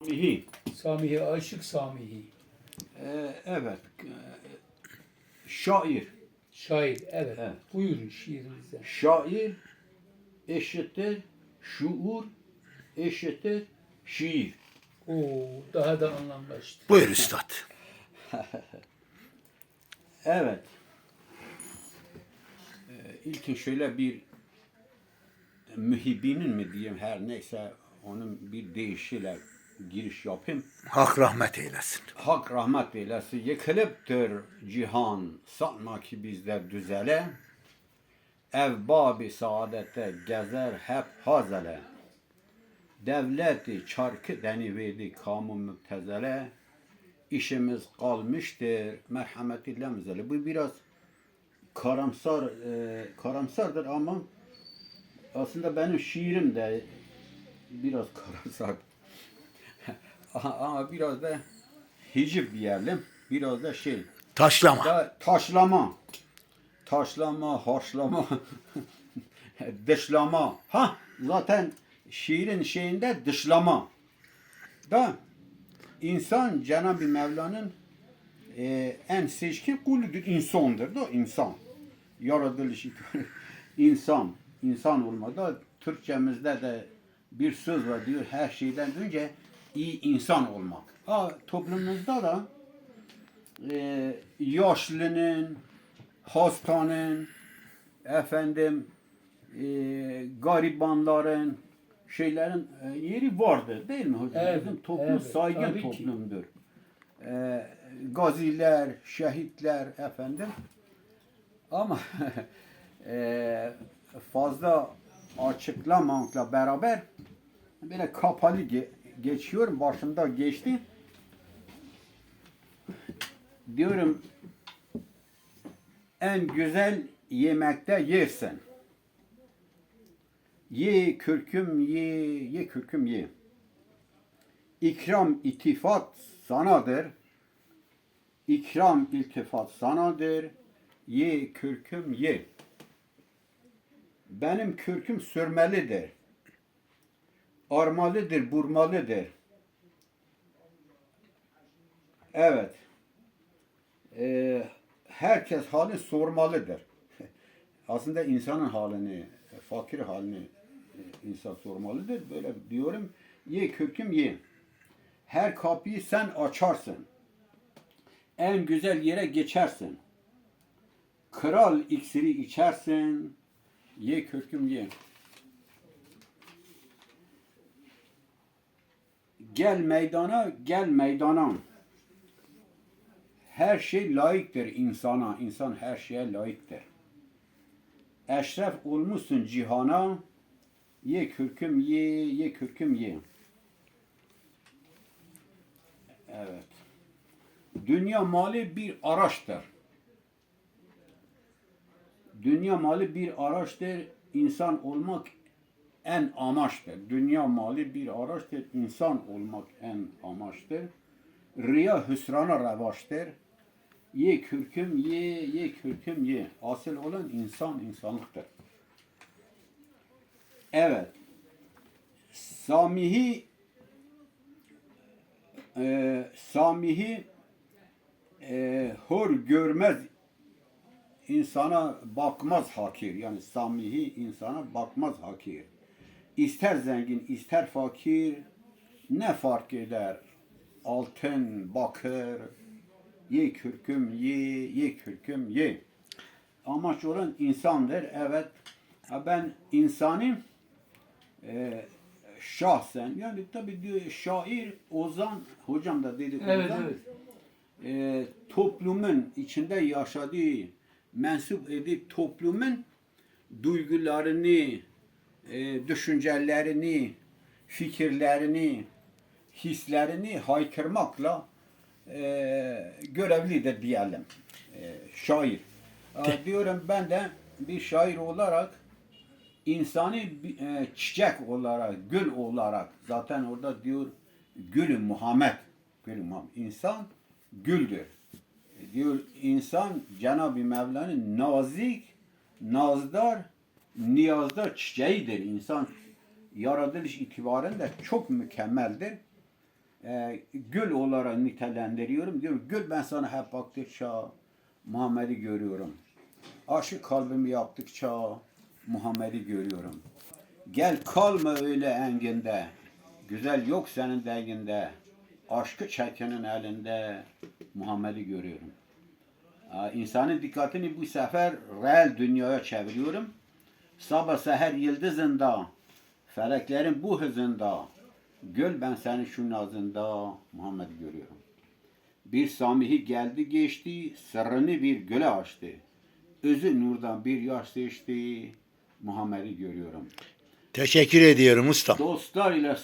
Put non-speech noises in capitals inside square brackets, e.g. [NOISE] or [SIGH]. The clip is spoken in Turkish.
Mihi. Samihi, Aşık Samihi. Ee, evet. Ee, Şair. Şair, evet. Evet. Buyurun şiirinizden. Şair eşittir şuur eşittir şiir. Oo, daha da anlamlaştı. Buyur üstad. [LAUGHS] Evet. Ee, ilkin şöyle bir mühibinin mi diyeyim her neyse onun bir deyişiyle giriş yapayım. Hak rahmet eylesin. Hak rahmet eylesin. Yıkılıptır cihan sanma ki bizde düzele. Ev babi saadete gezer hep hazele. Devleti çarkı deniverdi kamu müptezele. İşimiz kalmıştır merhametiyle müzele. Bu biraz karamsar e, karamsardır ama aslında benim şiirim de biraz [LAUGHS] karamsar. Ama biraz da hicip diyelim. Biraz da şey. Taşlama. Da taşlama. Taşlama, haşlama, [LAUGHS] dışlama. Ha zaten şiirin şeyinde dışlama. Da insan Cenab-ı Mevla'nın e, en seçkin kuludur. insandır da insan. Yaratılış itibariyle [LAUGHS] insan. İnsan olmadı. Türkçemizde de bir söz var diyor her şeyden önce iyi insan olmak. Ha toplumumuzda da e, yaşlının, hastanın, efendim e, garibanların, şeylerin e, yeri vardır değil mi hocam? Evet, Bizim toplum evet, saygın ki. toplumdur. E, gaziler, şehitler efendim. Ama [LAUGHS] e, fazla açıklamakla beraber böyle kapalı ge- geçiyorum. Başımda geçti. Diyorum en güzel yemekte yersin. Ye kürküm ye, ye kürküm ye. İkram itifat sanadır. İkram iltifat sanadır. Ye kürküm ye. Benim kürküm sürmelidir. Armalıdır, burmalıdır. Evet. Ee, herkes hali sormalıdır. [LAUGHS] Aslında insanın halini, fakir halini e, insan sormalıdır. Böyle diyorum, ye kürküm ye. Her kapıyı sen açarsın. En güzel yere geçersin. Kral iksiri içersin. Ye kürküm ye. Gel meydana, gel meydana. Her şey layıktır insana. İnsan her şeye layıktır. Eşref olmuşsun cihana. Ye kürküm ye, ye kürküm ye. Evet. Dünya mali bir araçtır. Dünya mali bir araçtır. İnsan olmak en amaçtır. Dünya mali bir araçtır. İnsan olmak en amaçtır. Riya hüsrana revaçtır. Ye kürküm ye, ye kürküm ye. Asıl olan insan insanlıktır. Evet. Samihi e, Samihi e, hor görmez insana bakmaz hakir. Yani Samihi insana bakmaz hakir. İster zengin, ister fakir ne fark eder? Altın, bakır, ye kürküm ye, ye kürküm ye. Amaç olan insandır. Evet. Ben insanım e, şahsen yani tabi diyor şair Ozan hocam da dedi Evet, Ozan, evet. e, toplumun içinde yaşadığı mensup edip toplumun duygularını e, düşüncelerini fikirlerini hislerini haykırmakla e, görevlidir diyelim e, şair. E, diyorum ben de bir şair olarak insani e, çiçek olarak, gül olarak zaten orada diyor gülü Muhammed. Gülü Muhammed. İnsan güldür. E, Diyor insan Cenab-ı Mevla'nın nazik, nazdar, niyazdar çiçeğidir. İnsan yaratılış itibarında çok mükemmeldir. e, gül olarak nitelendiriyorum. Diyorum gül ben sana hep baktıkça Muhammed'i görüyorum. Aşık kalbimi yaptıkça Muhammed'i görüyorum. Gel kalma öyle enginde. Güzel yok senin denginde. Aşkı çekenin elinde Muhammed'i görüyorum. Aa, İnsanın dikkatini bu sefer real dünyaya çeviriyorum. Sabah seher yıldızında, feleklerin bu hızında, göl ben seni şu nazında Muhammed'i görüyorum. Bir Samihi geldi geçti, sırrını bir göle açtı. Özü nurdan bir yaş seçti, Muhammed'i görüyorum. Teşekkür ediyorum ustam. Dostlar ile